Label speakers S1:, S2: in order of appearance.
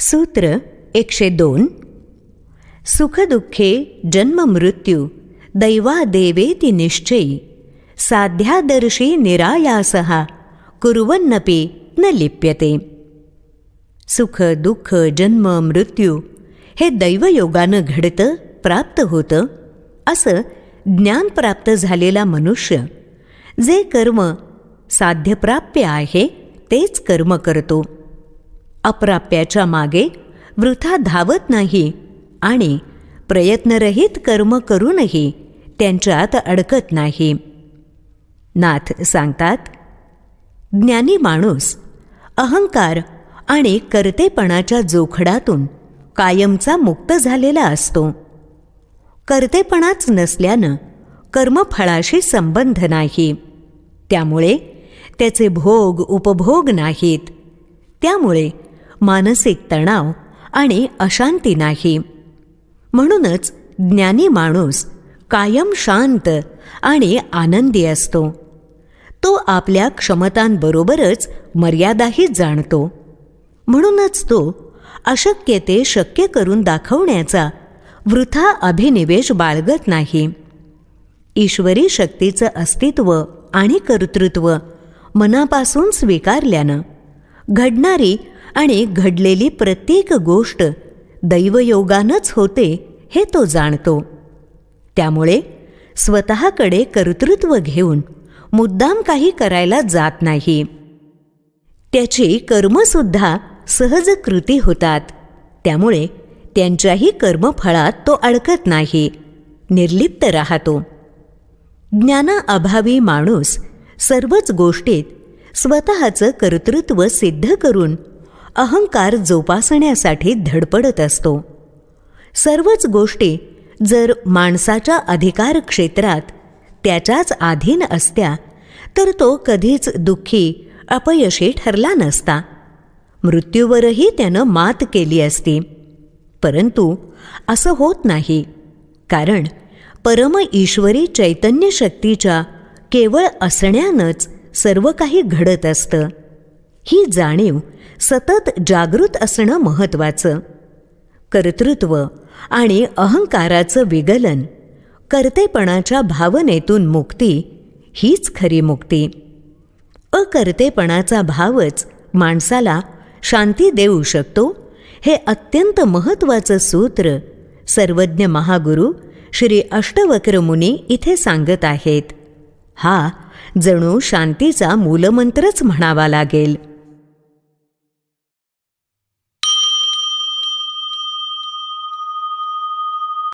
S1: सूत्र एकशे दोन सुखदुःखे जन्ममृत्यू दैवादेवेति निश्चयी साध्यादर्शी निरायासः कुर्वन्नपि न लिप्यते। सुख दुःख जन्म मृत्यू हे दैवयोगानं घडतं प्राप्त होतं असं ज्ञान प्राप्त झालेला मनुष्य जे कर्म साध्यप्राप्य आहे तेच कर्म करतो। अप्राप्याच्या मागे वृथा धावत नाही आणि प्रयत्नरहित कर्म करूनही त्यांच्यात अडकत नाही. नाथ सांगतात ज्ञानी माणूस अहंकार आणि कर्तेपणाच्या जोखडातून कायमचा मुक्त झालेला असतो. कर्तेपणाच नसल्यानं कर्मफळाशी संबंध नाही. त्यामुळे त्याचे भोग उपभोग नाहीत. त्यामुळे मानसिक तणाव आणि अशांती नाही. म्हणूनच ज्ञानी माणूस कायम शांत आणि आनंदी असतो. तो आपल्या क्षमतांबरोबरच मर्यादाही जाणतो. म्हणूनच तो अशक्य ते शक्य करून दाखवण्याचा वृथा अभिनिवेश बाळगत नाही. ईश्वरी शक्तीचं अस्तित्व आणि कर्तृत्व मनापासून स्वीकारल्यानं घडणारी आणि घडलेली प्रत्येक गोष्ट दैवयोगानंच होते हे तो जाणतो. त्यामुळे स्वतःकडे कर्तृत्व घेऊन मुद्दाम काही करायला जात नाही. त्याची कर्मसुद्धा सहज कृती होतात. त्यामुळे त्यांच्याही कर्मफळात तो अडकत नाही. निर्लिप्त राहतो. ज्ञानाअभावी माणूस सर्वच गोष्टीत स्वतःचं कर्तृत्व सिद्ध करून अहंकार जोपासण्यासाठी धडपडत असतो. सर्वच गोष्टी जर माणसाच्या अधिकार क्षेत्रात त्याच्याच अधीन असत्या तर तो कधीच दुःखी अपयशी ठरला नसता. मृत्यूवरही त्यानं मात केली असती. परंतु असं होत नाही. कारण परम ईश्वरी चैतन्य शक्तीच्या केवळ असण्यानंच सर्व काही घडत असतं. ही जाणीव सतत जागृत असणं महत्त्वाचं कर्तृत्व आणि अहंकाराचं विगलन कर्तेपणाच्या भावनेतून मुक्ती हीच खरी मुक्ती. अकर्तेपणाचा भावच माणसाला शांती देऊ शकतो हे अत्यंत महत्त्वाचं सूत्र सर्वज्ञ महागुरु श्री अष्टवक्र मुनी इथे सांगत आहेत. हा जणू शांतीचा मूलमंत्रच म्हणावा लागेल.